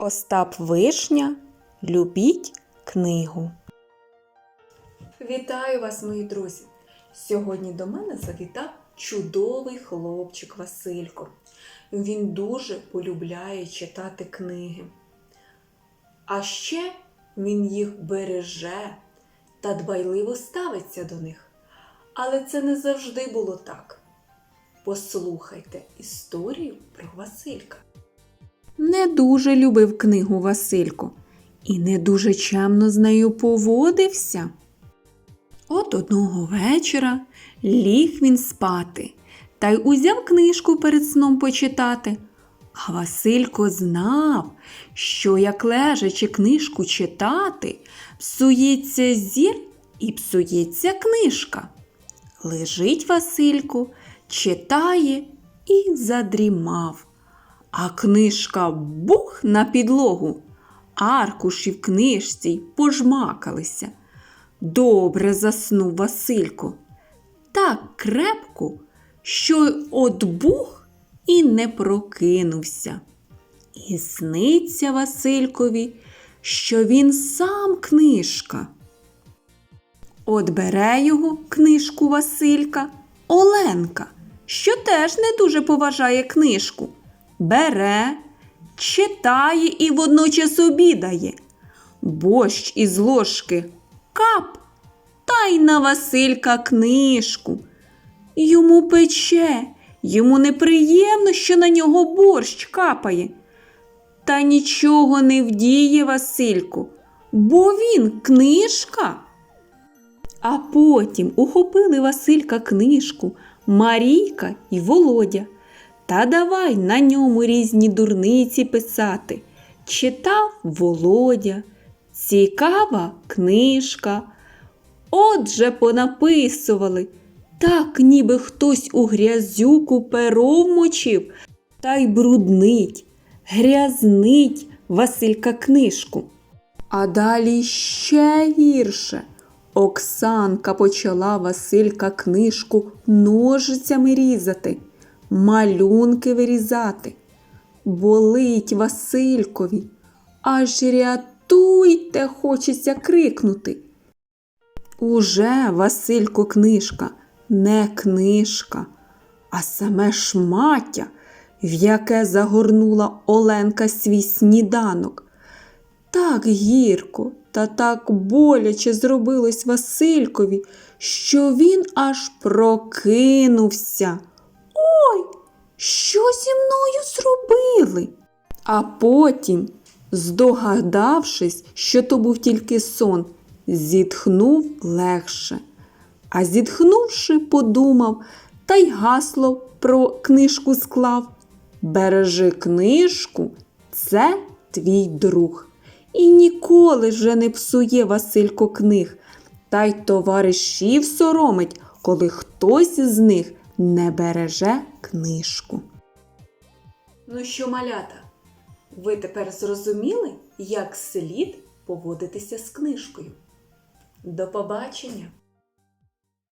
Остап Вишня. Любіть книгу. Вітаю вас, мої друзі! Сьогодні до мене завітав чудовий хлопчик Василько. Він дуже полюбляє читати книги. А ще він їх береже та дбайливо ставиться до них. Але це не завжди було так. Послухайте історію про Василька. Не дуже любив книгу Василько і не дуже чемно з нею поводився. От одного вечора ліг він спати та й узяв книжку перед сном почитати. А Василько знав, що як лежачи книжку читати, псується зір і псується книжка. Лежить Василько, читає і задрімав. А книжка бух на підлогу. Аркуші в книжці й пожмакалися. Добре заснув Василько. Так крепко, що от бух і не прокинувся. І сниться Василькові, що він сам книжка. От бере його книжку Василька Оленка, що теж не дуже поважає книжку. Бере, читає і водночас обідає. Борщ із ложки кап, та й на Василька книжку. Йому пече, йому неприємно, що на нього борщ капає. Та нічого не вдіє Васильку, бо він книжка. А потім ухопили Василька книжку Марійка і Володя. Та давай на ньому різні дурниці писати. Читав Володя, цікава книжка. Отже понаписували, так ніби хтось у грязюку перо вмочив та й бруднить, грязнить Василька книжку. А далі ще гірше. Оксанка почала Василька книжку ножицями різати, малюнки вирізати. Болить Василькові, аж рятуйте, хочеться крикнути. Уже Василько книжка, не книжка, а саме шмаття, в яке загорнула Оленка свій сніданок. Так гірко та так боляче зробилось Василькові, що він аж прокинувся. Ой, що зі мною зробили? А потім, здогадавшись, що то був тільки сон, зітхнув легше. А зітхнувши, подумав та й гасло про книжку склав. Бережи книжку, це твій друг. І ніколи вже не псує Василько книг, та й товаришів соромить, коли хтось з них не береже книжку. Ну що, малята, ви тепер зрозуміли, як слід поводитися з книжкою? До побачення!